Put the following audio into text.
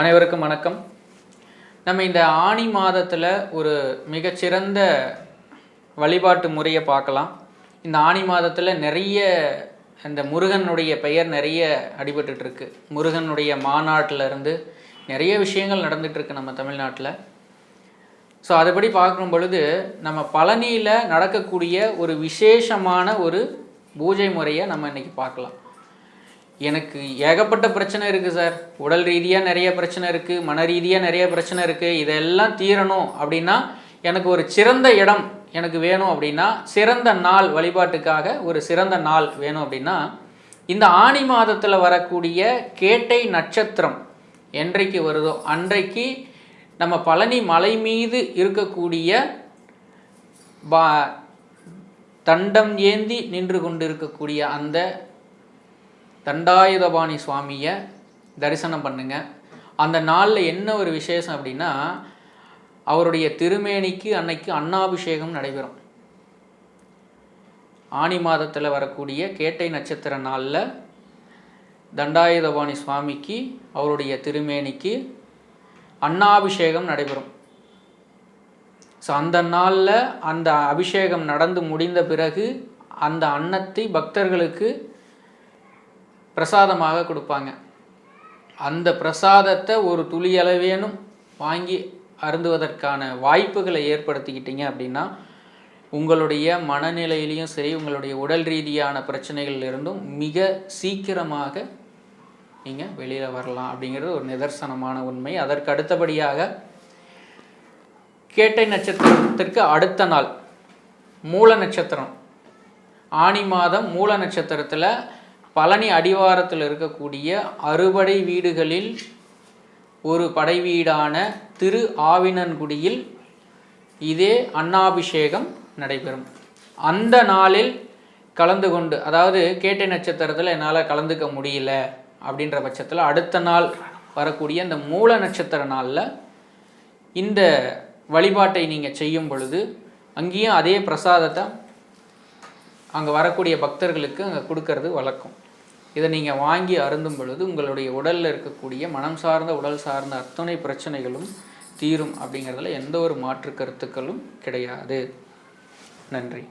அனைவருக்கும் வணக்கம். நம்ம இந்த ஆணி மாதத்தில் ஒரு மிகச்சிறந்த வழிபாட்டு முறையை பார்க்கலாம். இந்த ஆணி மாதத்தில் நிறைய இந்த முருகனுடைய பெயர் நிறைய அடிபட்டுருக்கு முருகனுடைய மாநாட்டில் இருந்து நிறைய விஷயங்கள் நடந்துகிட்ருக்கு நம்ம தமிழ்நாட்டில். ஸோ அதுபடி பார்க்கும் பொழுது நம்ம பழனியில் நடக்கக்கூடிய ஒரு விசேஷமான ஒரு பூஜை முறையை நம்ம இன்றைக்கி பார்க்கலாம். எனக்கு ஏகப்பட்ட பிரச்சனை இருக்குது சார். உடல் ரீதியாக நிறைய பிரச்சனை இருக்குது மன ரீதியாக நிறைய பிரச்சனை இருக்குது இதெல்லாம் தீரணும் அப்படின்னா எனக்கு ஒரு சிறந்த இடம் எனக்கு வேணும் அப்படின்னா சிறந்த நாள் வழிபாட்டுக்காக ஒரு சிறந்த நாள் வேணும் அப்படின்னா இந்த ஆணி மாதத்தில் வரக்கூடிய கேட்டை நட்சத்திரம் என்றைக்கு வருதோ அன்றைக்கு நம்ம பழனி மலை மீது இருக்கக்கூடிய பா தண்டம் ஏந்தி நின்று கொண்டிருக்கக்கூடிய அந்த தண்டாயுதபாணி சுவாமியை தரிசனம் பண்ணுங்க. அந்த நாளில் என்ன ஒரு விசேஷம் அப்படின்னா அவருடைய திருமேனிக்கு அன்னைக்கு அன்னாபிஷேகம் நடைபெறும். ஆனி மாதத்தில் வரக்கூடிய கேட்டை நட்சத்திர நாளில் தண்டாயுதபாணி சுவாமிக்கு அவருடைய திருமேனிக்கு அன்னாபிஷேகம் நடைபெறும். ஸோ அந்த நாளில் அந்த அபிஷேகம் நடந்து முடிந்த பிறகு அந்த அன்னத்தை பக்தர்களுக்கு பிரசாதமாக கொடுப்பாங்க. அந்த பிரசாதத்தை ஒரு துளி அளவேனும் வாங்கி அருந்துவதற்கான வாய்ப்புகளை ஏற்படுத்திக்கிட்டீங்க அப்படின்னா உங்களுடைய மனநிலையிலையும் சரி உங்களுடைய உடல் ரீதியான பிரச்சனைகளில் இருந்தும் மிக சீக்கிரமாக நீங்கள் வெளியில் வரலாம் அப்படிங்கிறது ஒரு நிதர்சனமான உண்மை. அதற்கு அடுத்தபடியாக கேட்டை நட்சத்திரத்திற்கு அடுத்த நாள் மூல நட்சத்திரம். ஆனி மாதம் மூல நட்சத்திரத்தில் பழனி அடிவாரத்தில் இருக்கக்கூடிய அறுபடை வீடுகளில் ஒரு படை வீடான திரு ஆவினன்குடியில் இதே அன்னாபிஷேகம் நடைபெறும். அந்த நாளில் கலந்து கொண்டு அதாவது கேட்டை நட்சத்திரத்தில் என்னால் கலந்துக்க முடியல அப்படின்ற பட்சத்தில் அடுத்த நாள் வரக்கூடிய அந்த மூல நட்சத்திர நாளில் இந்த வழிபாட்டை நீங்கள் செய்யும் பொழுது அங்கேயும் அதே பிரசாதத்தை அங்கே வரக்கூடிய பக்தர்களுக்கு அங்கே கொடுக்கறது வழக்கம். இதை நீங்கள் வாங்கி அருந்தும் பொழுது உங்களுடைய உடலில் இருக்கக்கூடிய மனம் சார்ந்த உடல் சார்ந்த அத்தனை பிரச்சனைகளும் தீரும் அப்படிங்கிறதுல எந்த ஒரு மாற்று கருத்துக்களும் கிடையாது. நன்றி.